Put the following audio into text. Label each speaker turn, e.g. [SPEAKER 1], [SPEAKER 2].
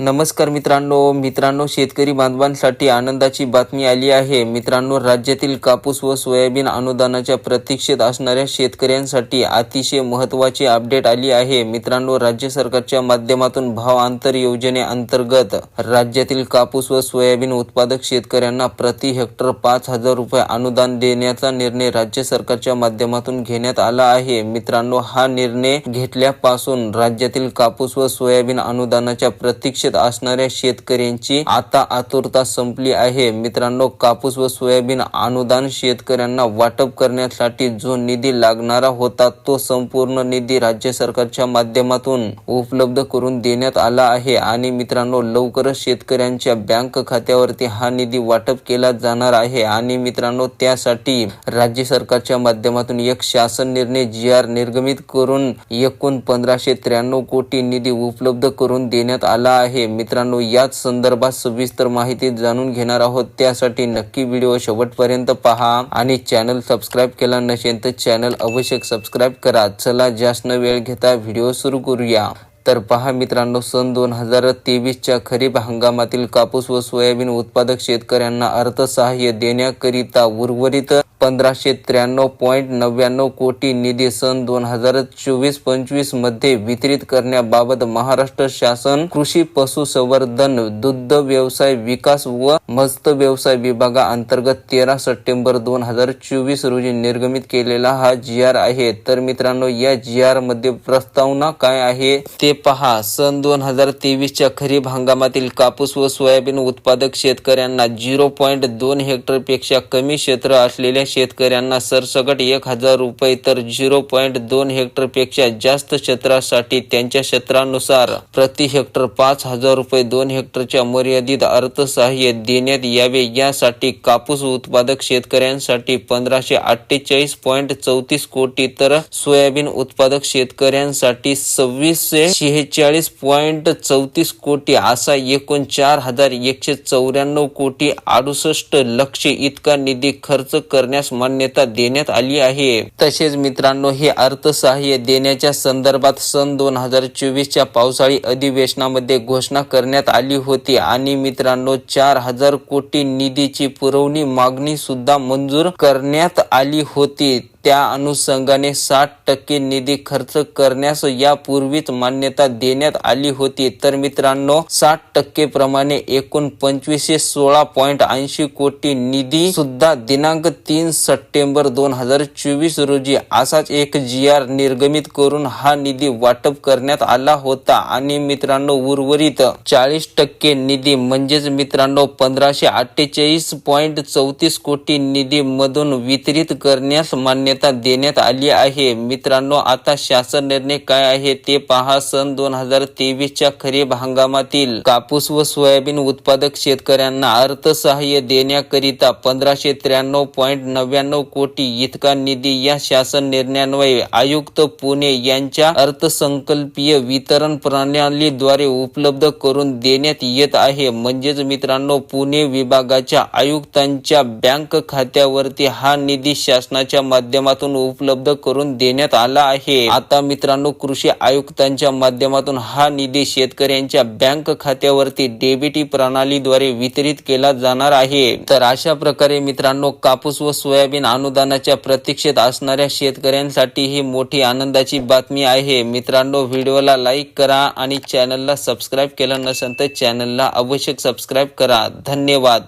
[SPEAKER 1] नमस्कार मित्रांनो मित्रांनो शेतकरी बांधवांसाठी आनंदाची बातमी आली आहे. मित्रांनो राज्यातील कापूस व सोयाबीन अनुदानाच्या प्रतीक्षेत असणाऱ्या शेतकऱ्यांसाठी अतिशय महत्त्वाची अपडेट आली आहे. मित्रांनो राज्य सरकारच्या माध्यमातून भाव अंतर योजनेअंतर्गत राज्यातील कापूस व सोयाबीन उत्पादक शेतकऱ्यांना प्रति हेक्टर पाच हजार रुपये अनुदान देण्याचा निर्णय राज्य सरकारच्या माध्यमातून घेण्यात आला आहे. मित्रांनो हा निर्णय घेतल्यापासून राज्यातील कापूस व सोयाबीन अनुदानाच्या प्रतीक्षेत असणाऱ्या शेतकऱ्यांची आता आतुरता संपली आहे. मित्रांनो कापूस व सोयाबीन अनुदान शेतकऱ्यांना वाटप करण्यासाठी जो निधी लागणारा होता तो संपूर्ण निधी राज्य सरकारच्या माध्यमातून उपलब्ध करून देण्यात आला आहे. आणि मित्रांनो लवकरच शेतकऱ्यांच्या बँक खात्यावरती हा निधी वाटप केला जाणार आहे. आणि मित्रांनो त्यासाठी राज्य सरकारच्या माध्यमातून एक शासन निर्णय जी आर निर्गमित करून एकूण पंधराशे त्र्याण्णव कोटी निधी उपलब्ध करून देण्यात आला आहे. मित्रांनो याच संदर्भात सविस्तर माहिती जाणून घेणार आहोत. त्यासाठी नक्की व्हिडिओ शेवटपर्यंत पहा आणि चॅनल सबस्क्राईब केला नसेल तर चॅनल अवश्य सबस्क्राईब करा. चला जास्त न वेळ घेता व्हिडिओ सुरू करूया. तर पहा मित्रांनो सन दोन हजार तेवीसच्या खरीप हंगामातील कापूस व सोयाबीन उत्पादक शेतकऱ्यांना अर्थसहाय्य देण्याकरिता उर्वरित पंधराशे त्र्याण्णव पॉईंट नव्याण्णव कोटी निधी सन दोन हजार चोवीस पंचवीसमध्ये वितरित करण्याबाबत महाराष्ट्र शासन कृषी पशुसंवर्धन दुग्ध व्यवसाय विकास व मत्स्य व्यवसाय विभागाअंतर्गत तेरा सप्टेंबर दोन हजार चोवीस रोजी निर्गमित केलेला हा जी आर आहे. तर मित्रांनो या जी आरमध्ये प्रस्तावना काय आहे ते पहा. सन दोन हजार तेवीसच्या खरीप हंगामातील कापूस व सोयाबीन उत्पादक शेतकऱ्यांना झिरो पॉईंट दोन हेक्टरपेक्षा कमी क्षेत्र असलेल्या शेतकऱ्यांना सरसकट एक हजार रुपये तर झिरो पॉईंट दोन हेक्टरपेक्षा जास्त क्षेत्रासाठी त्यांच्या क्षेत्रानुसार प्रति हेक्टर पाच हजार रुपये दोन हेक्टरच्या मर्यादित अर्थसहाय्य देण्यात यावे. यासाठी कापूस उत्पादक शेतकऱ्यांसाठी पंधराशे अठ्ठेचाळीस पॉईंट चौतीस कोटी तर सोयाबीन उत्पादक शेतकऱ्यांसाठी सव्वीसशे शेहेचाळीस पॉईंट चौतीस कोटी असा एकूण चार हजार एकशे चौऱ्याण्णव कोटी अडुसष्ट लक्ष इतका निधी खर्च करण्यास मान्यता देण्यात आली आहे. तसेच मित्रांनो हे अर्थसहाय्य देण्याच्या संदर्भात सन दोन हजार चोवीसच्या पावसाळी अधिवेशनामध्ये घोषणा करण्यात आली होती. आणि मित्रांनो चार हजार कोटी निधीची पुरवणी मागणी सुद्धा मंजूर करण्यात आली होती. त्या अनुषंगाने साठ टक्के निधी खर्च करण्यास यापूर्वीच मान्यता देण्यात आली होती. तर मित्रांनो साठ टक्के प्रमाणे एकूण पंचवीसशे सोळा पॉईंट ऐंशी कोटी निधी सुद्धा दिनांक तीन सप्टेंबर दोन हजार चोवीस रोजी असाच एक जी आर निर्गमित करून हा निधी वाटप करण्यात आला होता. आणि मित्रांनो उर्वरित चाळीस टक्के निधी म्हणजेच मित्रांनो पंधराशे अठ्ठेचाळीस पॉईंट चौतीस कोटी निधी मधून वितरित करण्यास मान्य मान्यता देण्यात आली आहे. मित्रांनो आता शासन निर्णय काय आहे ते पहा. सन दोन हजार तेवीसच्या खरीप हंगामातील कापूस व सोयाबीन उत्पादक शेतकऱ्यांना अर्थसहाय्य देण्याकरिता पंधराशे त्र्याण्णव पॉईंट नव्याण्णव कोटी इतका निधी या शासन निर्णयान्वये आयुक्त पुणे यांच्या अर्थसंकल्पीय वितरण प्रणालीद्वारे उपलब्ध करून देण्यात येत आहे. म्हणजेच मित्रांनो पुणे विभागाच्या आयुक्तांच्या बँक खात्यावरती हा निधी शासनाच्या माध्यम माध्यमातून उपलब्ध करून देण्यात आला आहे. आता मित्रांनो कृषी आयुक्तांच्या माध्यमातून हा निधी शेतकऱ्यांच्या बँक खात्यावरती डेबिटी प्रणालीद्वारे वितरित केला जाणार आहे. तर अशा प्रकारे मित्रांनो कापूस व सोयाबीन अनुदानाच्या प्रतीक्षेत असणाऱ्या शेतकऱ्यांसाठी ही मोठी आनंदाची बातमी आहे. मित्रांनो व्हिडिओला लाईक करा आणि चॅनलला सबस्क्राईब केलं नसेल तर चॅनलला आवश्यक सबस्क्राईब करा. धन्यवाद.